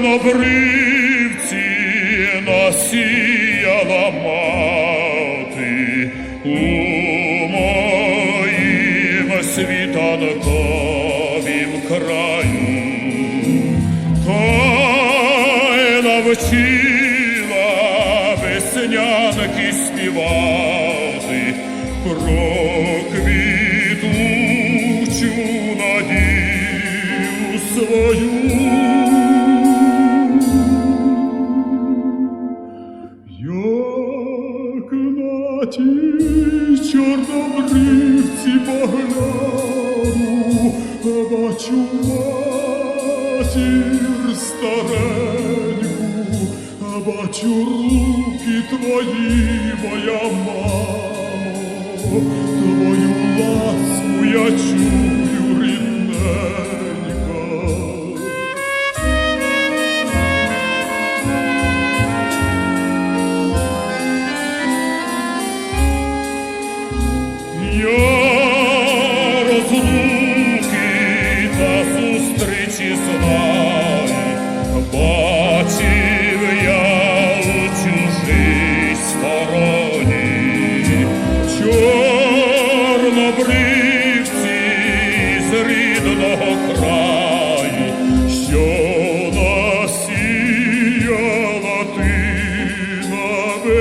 чорнобривці насіяла мати у моїм світанковім краю, та навчила веснянки співати про квітучу надію свою. На ті чорнобривці погляну, бачу матір стареньку, бачу руки твої, моя мамо, твою ласку я чую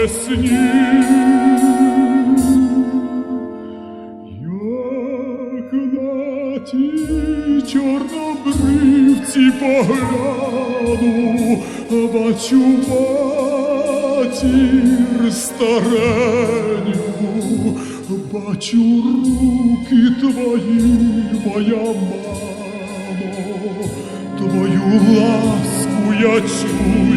навесні. Як на ті чорнобривці погляну, бачу матір стареньку, бачу руки твої, моя мамо, твою ласку я чую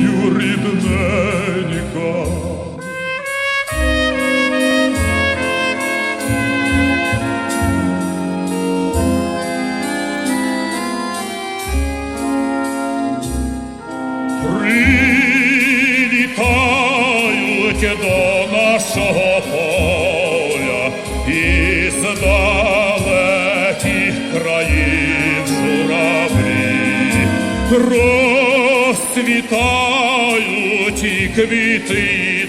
Прилітають до нашого поля із далеких країн журавлі, розцвітають і квіти